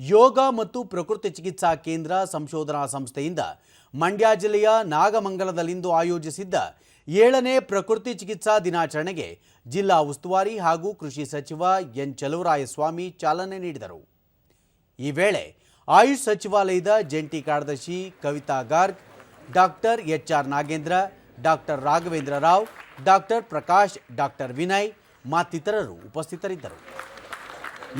ಯೋಗ ಮತ್ತು ಪ್ರಕೃತಿ ಚಿಕಿತ್ಸಾ ಕೇಂದ್ರ ಸಂಶೋಧನಾ ಸಂಸ್ಥೆಯಿಂದ ಮಂಡ್ಯ ಜಿಲ್ಲೆಯ ನಾಗಮಂಗಲದಲ್ಲಿಂದು ಆಯೋಜಿಸಿದ್ದ ಏಳನೇ ಪ್ರಕೃತಿ ಚಿಕಿತ್ಸಾ ದಿನಾಚರಣೆಗೆ ಜಿಲ್ಲಾ ಉಸ್ತುವಾರಿ ಹಾಗೂ ಕೃಷಿ ಸಚಿವ ಎನ್ ಚಲುವರಾಯಸ್ವಾಮಿ ಚಾಲನೆ ನೀಡಿದರು. ಈ ವೇಳೆ ಆಯುಷ್ ಸಚಿವಾಲಯದ ಜಂಟಿ ಕಾರ್ಯದರ್ಶಿ Kavita Garg, doctor H R Nagendra, doctor Raghavendra Rao, doctor Prakash, doctor Vinay ಮತ್ತಿತರರು ಉಪಸ್ಥಿತರಿದ್ದರು.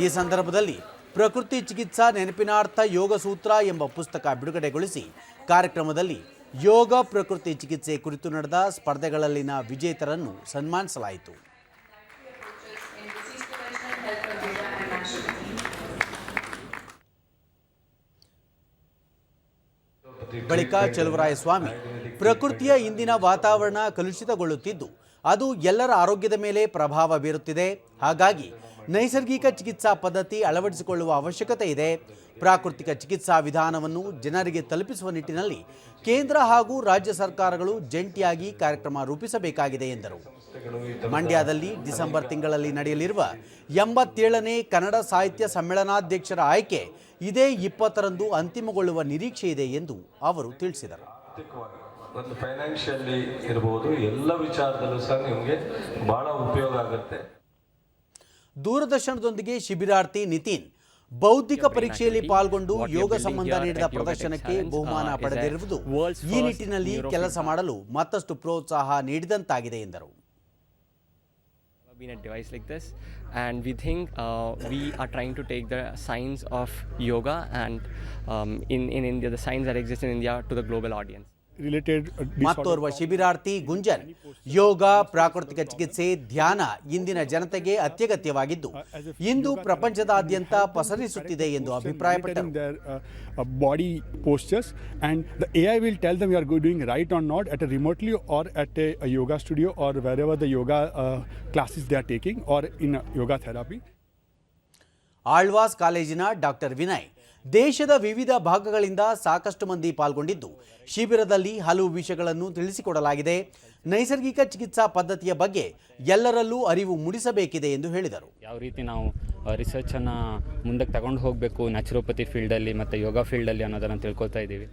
ಈ ಸಂದರ್ಭದಲ್ಲಿ ಪ್ರಕೃತಿ ಚಿಕಿತ್ಸಾ ನೆನಪಿನಾರ್ಥ ಯೋಗ ಸೂತ್ರ ಎಂಬ ಪುಸ್ತಕ ಬಿಡುಗಡೆಗೊಳಿಸಿ ಕಾರ್ಯಕ್ರಮದಲ್ಲಿ ಯೋಗ ಪ್ರಕೃತಿ ಚಿಕಿತ್ಸೆ ಕುರಿತು ನಡೆದ ಸ್ಪರ್ಧೆಗಳಲ್ಲಿನ ವಿಜೇತರನ್ನು ಸನ್ಮಾನಿಸಲಾಯಿತು. ಬಳಿಕ ಚಲುವರಾಯಸ್ವಾಮಿ, ಪ್ರಕೃತಿಯ ಇಂದಿನ ವಾತಾವರಣ ಕಲುಷಿತಗೊಳ್ಳುತ್ತಿದ್ದು, ಅದು ಎಲ್ಲರ ಆರೋಗ್ಯದ ಮೇಲೆ ಪ್ರಭಾವ ಬೀರುತ್ತಿದೆ. ಹಾಗಾಗಿ ನೈಸರ್ಗಿಕ ಚಿಕಿತ್ಸಾ ಪದ್ಧತಿ ಅಳವಡಿಸಿಕೊಳ್ಳುವ ಅವಶ್ಯಕತೆ ಇದೆ. ಪ್ರಾಕೃತಿಕ ಚಿಕಿತ್ಸಾ ವಿಧಾನವನ್ನು ಜನರಿಗೆ ತಲುಪಿಸುವ ನಿಟ್ಟಿನಲ್ಲಿ ಕೇಂದ್ರ ಹಾಗೂ ರಾಜ್ಯ ಸರ್ಕಾರಗಳು ಜಂಟಿಯಾಗಿ ಕಾರ್ಯಕ್ರಮ ರೂಪಿಸಬೇಕಾಗಿದೆ ಎಂದರು. ಮಂಡ್ಯದಲ್ಲಿ ಡಿಸೆಂಬರ್ ತಿಂಗಳಲ್ಲಿ ನಡೆಯಲಿರುವ ಎಂಬತ್ತೇಳನೇ ಕನ್ನಡ ಸಾಹಿತ್ಯ ಸಮ್ಮೇಳನಾಧ್ಯಕ್ಷರ ಆಯ್ಕೆ ಇದೇ ಇಪ್ಪತ್ತರಂದು ಅಂತಿಮಗೊಳ್ಳುವ ನಿರೀಕ್ಷೆ ಇದೆ ಎಂದು ಅವರು ತಿಳಿಸಿದರು. ಒಂದು ಫೈನಾನ್ಷಿಯಲಿ ಇರ್ಬೋದು, ಎಲ್ಲ ವಿಚಾರದಲ್ಲೂ ಸಹ ನಿಮಗೆ ಬಹಳ ಉಪಯೋಗ ಆಗುತ್ತೆ. ದೂರದರ್ಶನದೊಂದಿಗೆ ಶಿಬಿರಾರ್ಥಿ ನಿತಿನ್ ಬೌದ್ಧಿಕ ಪರೀಕ್ಷೆಯಲ್ಲಿ ಪಾಲ್ಗೊಂಡು ಯೋಗ ಸಂಬಂಧ ನೀಡಿದ ಪ್ರದರ್ಶನಕ್ಕೆ ಬಹುಮಾನ ಪಡೆದಿರುವುದು ಈ ನಿಟ್ಟಿನಲ್ಲಿ ಕೆಲಸ ಮಾಡಲು ಮತ್ತಷ್ಟು ಪ್ರೋತ್ಸಾಹ ನೀಡಿದಂತಾಗಿದೆ ಎಂದರು been a device like this and we think uh, we are trying to take the science of yoga and um, in, in india the science that exists in india to the global audience related ಮತ್ತೋರ್ವ ಶಿಬಿರಾರ್ಥಿ ಗುಂಜನ್. ಯೋಗ ಪ್ರಾಕೃತಿಕ ಚಿಕಿತ್ಸೆ ಧ್ಯಾನ ಇಂದಿನ ಜನತೆಗೆ ಅತ್ಯಗತ್ಯವಾಗಿದ್ದು ಇಂದು ಪ್ರಪಂಚದಾದ್ಯಂತ ಪಸರಿಸುತ್ತಿದೆ ಎಂದು ಅಭಿಪ್ರಾಯಪಟ್ಟರು. Body postures and the A I will tell them you are doing right or not at a remotely or at a yoga studio or wherever the yoga classes they are taking or in yoga therapy Alvas ಕಾಲೇಜಿನ doctor Vinay. ದೇಶದ ವಿವಿಧ ಭಾಗಗಳಿಂದ ಸಾಕಷ್ಟು ಮಂದಿ ಪಾಲ್ಗೊಂಡಿದ್ದು, ಶಿಬಿರದಲ್ಲಿ ಹಲವು ವಿಷಯಗಳನ್ನು ತಿಳಿಸಿಕೊಡಲಾಗಿದೆ. ನೈಸರ್ಗಿಕ ಚಿಕಿತ್ಸಾ ಪದ್ಧತಿಯ ಬಗ್ಗೆ ಎಲ್ಲರಲ್ಲೂ ಅರಿವು ಮೂಡಿಸಬೇಕಿದೆ ಎಂದು ಹೇಳಿದರು. ಯಾವ ರೀತಿ ನಾವು ರಿಸರ್ಚನ್ನು ಮುಂದಕ್ಕೆ ತಗೊಂಡು ಹೋಗಬೇಕು ನ್ಯಾಚುರೋಪತಿ ಫೀಲ್ಡಲ್ಲಿ ಮತ್ತು ಯೋಗ ಫೀಲ್ಡಲ್ಲಿ ಅನ್ನೋದನ್ನು ತಿಳ್ಕೊಳ್ತಾ ಇದ್ದೀವಿ.